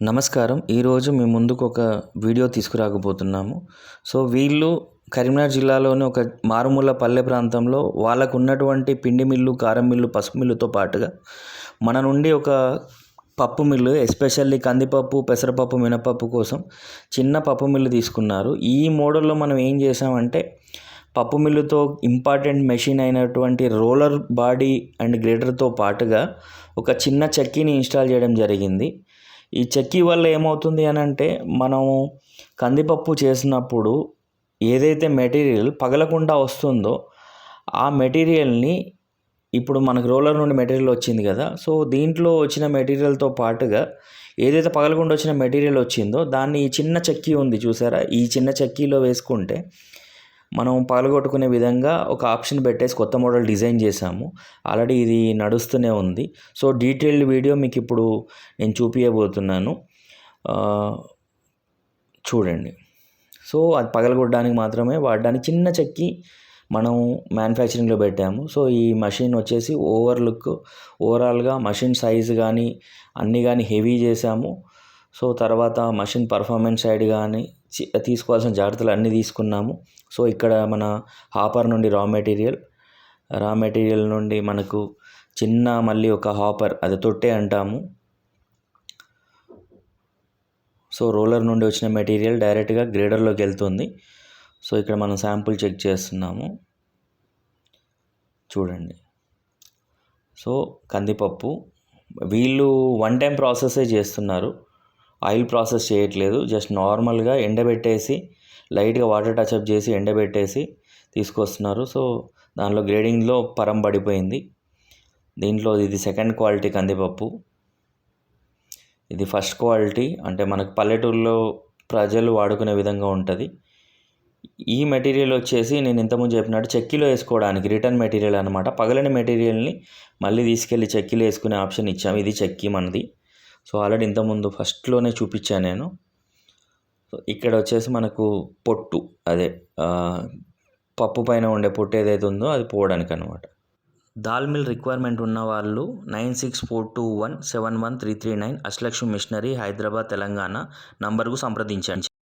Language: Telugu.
నమస్కారం. ఈరోజు మీ ముందుకు ఒక వీడియో తీసుకురాకపోతున్నాము. సో వీళ్ళు కరీంనగర్ జిల్లాలోని ఒక మారుమూల పల్లె ప్రాంతంలో వాళ్ళకు ఉన్నటువంటి పిండి మిల్లు కారం మిల్లు పసుపు మిల్లుతో పాటుగా మన నుండి ఒక పప్పు మిల్లు ఎస్పెషల్లీ కందిపప్పు పెసరపప్పు మినపప్పు కోసం చిన్న పప్పు మిల్లు తీసుకున్నారు. ఈ మోడల్లో మనం ఏం చేసామంటే పప్పు మిల్లుతో ఇంపార్టెంట్ మెషిన్ అయినటువంటి రోలర్ బాడీ అండ్ గ్రేటర్తో పాటుగా ఒక చిన్న చక్కీని ఇన్స్టాల్ చేయడం జరిగింది. ఈ చెక్కీ వల్ల ఏమవుతుంది అని అంటే మనము కందిపప్పు చేసినప్పుడు ఏదైతే మెటీరియల్ పగలకుండా వస్తుందో ఆ మెటీరియల్ని ఇప్పుడు మనకు రోలర్ నుండి మెటీరియల్ వచ్చింది కదా సో దీంట్లో వచ్చిన మెటీరియల్తో పాటుగా ఏదైతే పగలకుండా వచ్చిన మెటీరియల్ వచ్చిందో దాన్ని ఈ చిన్న చెక్కీ ఉంది చూసారా? ఈ చిన్న చెక్కీలో వేసుకుంటే మనం పగలగొట్టుకునే విధంగా ఒక ఆప్షన్ పెట్టేసి కొత్త మోడల్ డిజైన్ చేశాము. ఆల్రెడీ ఇది నడుస్తూనే ఉంది. సో డీటెయిల్డ్ వీడియో మీకు ఇప్పుడు నేను చూపించబోతున్నాను చూడండి. సో అది పగలగొట్టడానికి మాత్రమే వాడడానికి చిన్న చెక్కి మనం మ్యానుఫ్యాక్చరింగ్లో పెట్టాము. సో ఈ మషిన్ వచ్చేసి ఓవర్ లుక్ ఓవరాల్గా మషిన్ సైజ్ కానీ అన్నీ కానీ హెవీ చేసాము సో తర్వాత మషిన్ పర్ఫార్మెన్స్ సైడ్ కానీ తీసుకోవాల్సిన జాగ్రత్తలు అన్నీ తీసుకున్నాము. సో ఇక్కడ మన హాపర్ నుండి రా మెటీరియల్ రా మెటీరియల్ నుండి మనకు చిన్న మళ్ళీ ఒక హాపర్ అది తొట్టే అంటాము. సో రోలర్ నుండి వచ్చిన మెటీరియల్ డైరెక్ట్గా గ్రేడర్లోకి వెళ్తుంది. సో ఇక్కడ మనం శాంపుల్ చెక్ చేస్తున్నాము. చూడండి. సో కందిపప్పు. వీళ్ళు వన్ టైం ప్రాసెసే చేస్తున్నారు. ఆయిల్ ప్రాసెస్ చేయట్లేదు. జస్ట్ నార్మల్గా ఎండబెట్టేసి లైట్గా వాటర్ టచ్అప్ చేసి ఎండబెట్టేసి తీసుకొస్తున్నారు. సో దానిలో గ్రేడింగ్లో పరం పడిపోయింది. దీంట్లో ఇది సెకండ్ క్వాలిటీ కందిపప్పు. ఇది ఫస్ట్ క్వాలిటీ. అంటే మనకు పల్లెటూరులో ప్రజలు వాడుకునే విధంగా ఉంటుంది. ఈ మెటీరియల్ వచ్చేసి నేను ఇంతకుముందు చెప్పినట్టు చెక్కీలో వేసుకోవడానికి రిటర్న్ మెటీరియల్ అనమాట పగలని మెటీరియల్ని మళ్ళీ తీసుకెళ్ళి చెక్కీలో వేసుకునే ఆప్షన్ ఇచ్చాము. ఇది చెక్కీ మనది. సో ఆల్రెడీ ఇంతకుముందు ఫస్ట్లోనే చూపించాను నేను. సో ఇక్కడ వచ్చేసి మనకు పొట్టు అదే పప్పు పైన ఉండే పొట్టు ఏదైతే ఉందో అది పోవడానికి అనమాట దాల్ మిల్ రిక్వైర్మెంట్ ఉన్న వాళ్ళు nine six four two one seven one three three nine Ashlakshmi machinery Hyderabad Telangana నంబర్కు సంప్రదించండి.